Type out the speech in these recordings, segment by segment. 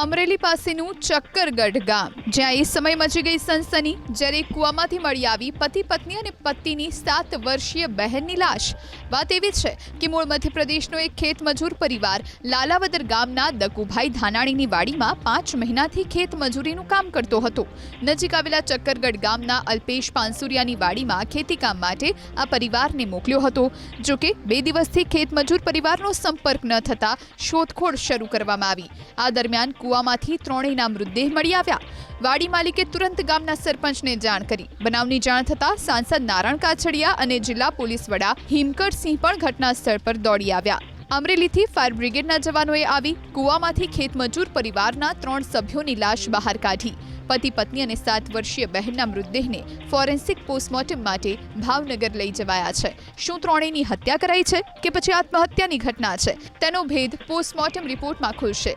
અમરેલી પાસેનું ચક્કરગઢ ગામ, જ્યાં એ સમય મચી ગઈ સનસની જ્યારે કૂવામાંથી મળી આવી પતિ, પત્ની અને પતિની સાત વર્ષીય બહેનની લાશ. વાત એવી છે કે મૂળ મધ્યપ્રદેશનો એક ખેત મજૂર પરિવાર લાલાવદર ગામના દકુભાઈ ધાનાણીની વાડીમાં પાંચ મહિનાથી ખેત મજૂરીનું કામ કરતો હતો. નજીક આવેલા ચક્કરગઢ ગામના અલ્પેશ પાનસુરિયાની વાડીમાં ખેતીકામ માટે આ પરિવારને મોકલ્યો હતો. જોકે બે દિવસથી ખેત મજૂર પરિવારનો સંપર્ક ન થતા શોધખોળ શરૂ કરવામાં આવી. આ દરમિયાન કૂવામાંથી ત્રણેયના મૃતદેહ મળી આવ્યા. વાડી માલિકે તુરંત ગામના સરપંચને જાણ કરી. બનાવની જાણ થતાં સાંસદ નારાયણ કાછડિયા અને જિલ્લા પોલીસ વડા હિમકરસિંહ પણ ઘટના સ્થળ પર દોડી આવ્યા. અમરેલીથી ફાયર બ્રિગેડના જવાનોએ આવી કૂવામાંથી ખેતમજૂર પરિવારના ત્રણ સભ્યોની લાશ બહાર કાઢી. પતિ, પત્ની અને સાત વર્ષીય બહેનના મૃતદેહને ફોરેન્સિક પોસ્ટમોર્ટમ માટે ભાવનગર લઈ જવાયા છે. શું ત્રણેયની હત્યા કરાઈ છે કે પછી આત્મહત્યાની ઘટના છે? તેનો ભેદ પોસ્ટમોર્ટમ રિપોર્ટમાં ખુલશે.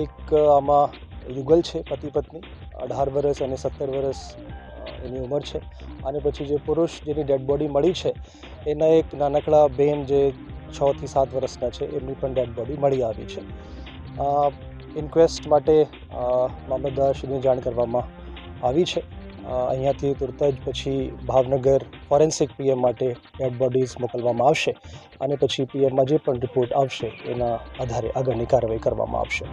એક આમાં યુગલ છે પતિ પત્ની, અઢાર વર્ષ અને સત્તર વર્ષ એની ઉંમર છે. અને પછી જે પુરુષ જેની ડેડ બોડી મળી છે, એના એક નાનકડા બેન જે છથી સાત વર્ષના છે, એમની પણ ડેડ બોડી મળી આવી છે. ઇન્ક્વેસ્ટ માટે મામલતદારશ્રીને જાણ કરવામાં આવી છે. અહીંયાથી તુરત જ પછી ભાવનગર ફોરેન્સિક પીએમ માટે ડેડ બોડીઝ મોકલવામાં આવશે અને પછી પીએમમાં જે પણ રિપોર્ટ આવશે એના આધારે આગળની કાર્યવાહી કરવામાં આવશે.